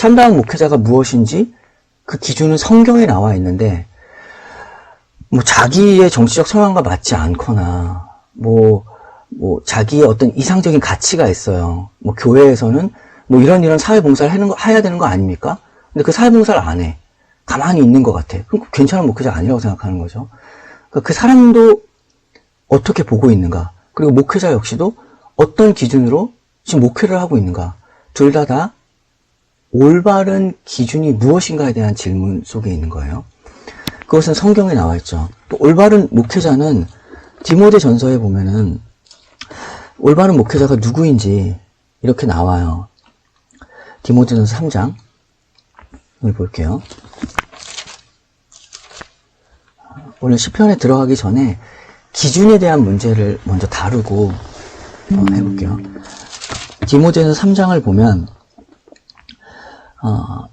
참다한 목회자가 무엇인지 그 기준은 성경에 나와 있는데 뭐 자기의 정치적 성향과 맞지 않거나 뭐, 뭐 자기의 어떤 이상적인 가치가 있어요. 뭐 교회에서는 뭐 이런 이런 사회봉사를 하는 거, 해야 되는 거 아닙니까? 근데 그 사회봉사를 안 해. 가만히 있는 것 같아. 그럼 괜찮은 목회자 아니라고 생각하는 거죠. 그러니까 그 사람도 어떻게 보고 있는가. 그리고 목회자 역시도 어떤 기준으로 지금 목회를 하고 있는가. 둘 다 다 올바른 기준이 무엇인가에 대한 질문 속에 있는 거예요. 그것은 성경에 나와 있죠. 또 올바른 목회자는 디모데 전서에 보면은 올바른 목회자가 누구인지 이렇게 나와요. 디모데 전서 3장 을 볼게요. 오늘 시편에 들어가기 전에 기준에 대한 문제를 먼저 다루고 어, 해볼게요. 디모데전서 3장을 보면 어,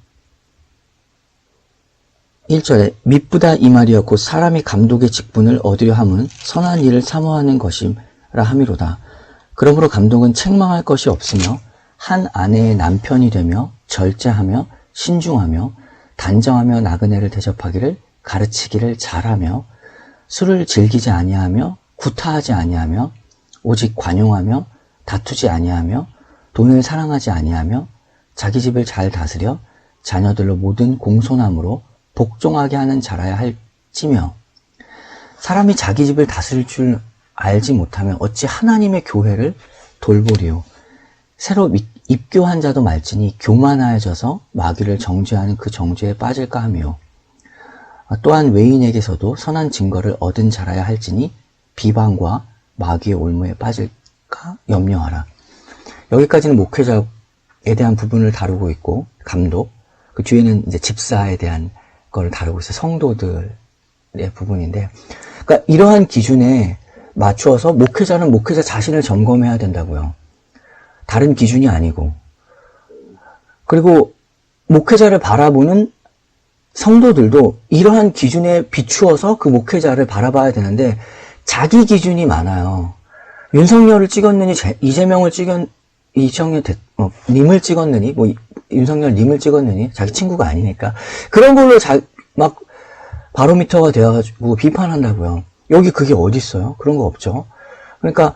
1절에 미쁘다 이 말이여 곧 사람이 감독의 직분을 얻으려 함은 선한 일을 사모하는 것임라 함이로다. 그러므로 감독은 책망할 것이 없으며 한 아내의 남편이 되며 절제하며 신중하며 단정하며 나그네를 대접하기를 가르치기를 잘하며 술을 즐기지 아니하며 구타하지 아니하며 오직 관용하며 다투지 아니하며 돈을 사랑하지 아니하며 자기 집을 잘 다스려 자녀들로 모든 공손함으로 복종하게 하는 자라야 할지며 사람이 자기 집을 다스릴 줄 알지 못하면 어찌 하나님의 교회를 돌보리요 새로 미- 입교한 자도 말지니 교만하여져서 마귀를 정죄하는 그 정죄에 빠질까 하며 아, 또한 외인에게서도 선한 증거를 얻은 자라야 할지니 비방과 마귀의 올무에 빠질까 염려하라. 여기까지는 목회자 에 대한 부분을 다루고 있고 감독 그 뒤에는 이제 집사에 대한 걸 다루고 있어요. 성도들의 부분인데 그러니까 이러한 기준에 맞추어서 목회자는 목회자 자신을 점검해야 된다고요. 다른 기준이 아니고 그리고 목회자를 바라보는 성도들도 이러한 기준에 비추어서 그 목회자를 바라봐야 되는데 자기 기준이 많아요. 윤석열을 찍었느니 제- 이재명을 찍었 이정현 대, 어, 님을 찍었느니 뭐 이- 윤석열 님을 찍었느니 자기 친구가 아니니까 그런 걸로 자, 막 바로미터가 되어가지고 비판한다고요. 여기 그게 어디 있어요? 그런 거 없죠. 그러니까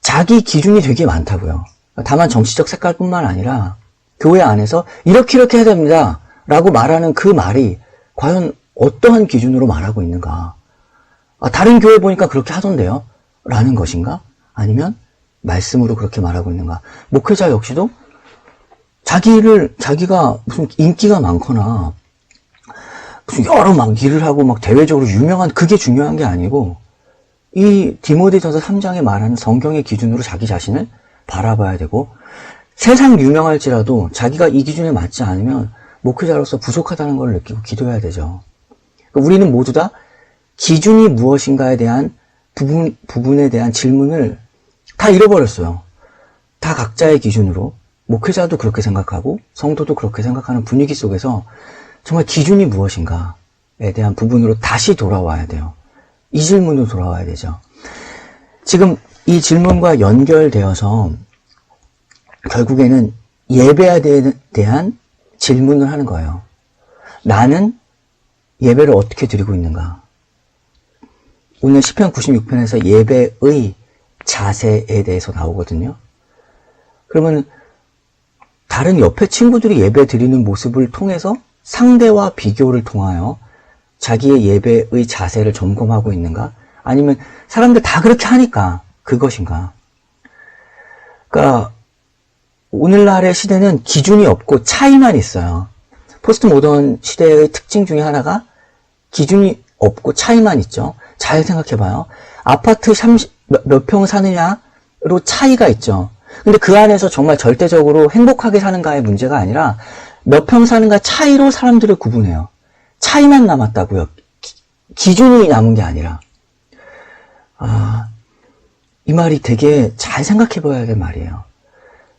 자기 기준이 되게 많다고요. 다만 정치적 색깔뿐만 아니라 교회 안에서 이렇게 이렇게 해야 됩니다. 라고 말하는 그 말이 과연 어떠한 기준으로 말하고 있는가? 아, 다른 교회 보니까 그렇게 하던데요? 라는 것인가? 아니면 말씀으로 그렇게 말하고 있는가? 목회자 역시도 자기를, 자기가 무슨 인기가 많거나 무슨 여러 막 일을 하고 막 대외적으로 유명한 그게 중요한 게 아니고 이 디모데전서 3장에 말하는 성경의 기준으로 자기 자신을 바라봐야 되고 세상 유명할지라도 자기가 이 기준에 맞지 않으면 목회자로서 부족하다는 걸 느끼고 기도해야 되죠. 그러니까 우리는 모두 다 기준이 무엇인가에 대한 부분, 부분에 대한 질문을 다 잃어버렸어요. 다 각자의 기준으로 목회자도 그렇게 생각하고 성도도 그렇게 생각하는 분위기 속에서 정말 기준이 무엇인가에 대한 부분으로 다시 돌아와야 돼요. 이 질문으로 돌아와야 되죠. 지금 이 질문과 연결되어서 결국에는 예배에 대- 대한 질문을 하는 거예요. 나는 예배를 어떻게 드리고 있는가? 오늘 10편 96편에서 예배의 자세에 대해서 나오거든요. 그러면 다른 옆에 친구들이 예배 드리는 모습을 통해서 상대와 비교를 통하여 자기의 예배의 자세를 점검하고 있는가? 아니면 사람들 다 그렇게 하니까 그것인가? 그러니까 오늘날의 시대는 기준이 없고 차이만 있어요. 포스트 모던 시대의 특징 중에 하나가 기준이 없고 차이만 있죠. 잘 생각해봐요. 아파트 30, 몇 평 사느냐로 차이가 있죠. 근데 그 안에서 정말 절대적으로 행복하게 사는가의 문제가 아니라 몇 평 사는가 차이로 사람들을 구분해요. 차이만 남았다고요. 기- 기준이 남은 게 아니라. 아, 이 말이 되게 잘 생각해 봐야 될 말이에요.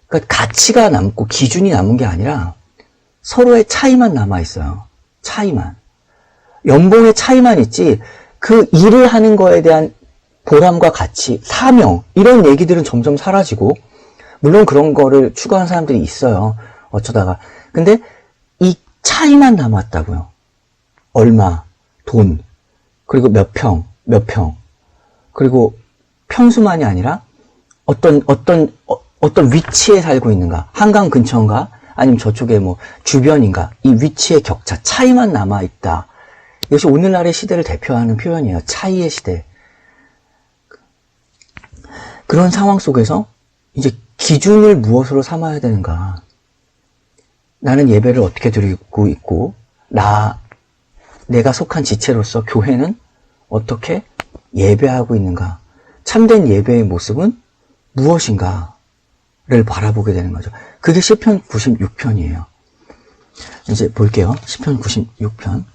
그러니까 가치가 남고 기준이 남은 게 아니라 서로의 차이만 남아 있어요. 차이만. 연봉의 차이만 있지 그 일을 하는 거에 대한 보람과 가치, 사명 이런 얘기들은 점점 사라지고 물론 그런 거를 추구하는 사람들이 있어요. 어쩌다가. 근데 이 차이만 남았다고요. 얼마, 돈, 그리고 몇 평, 몇 평. 그리고 평수만이 아니라 어떤, 어떤, 어, 어떤 위치에 살고 있는가. 한강 근처인가? 아니면 저쪽에 뭐 주변인가. 이 위치의 격차, 차이만 남아 있다. 이것이 오늘날의 시대를 대표하는 표현이에요. 차이의 시대. 그런 상황 속에서 이제 기준을 무엇으로 삼아야 되는가. 나는 예배를 어떻게 드리고 있고, 나, 내가 속한 지체로서 교회는 어떻게 예배하고 있는가. 참된 예배의 모습은 무엇인가를 바라보게 되는 거죠. 그게 시편 96편이에요. 이제 볼게요. 시편 96편.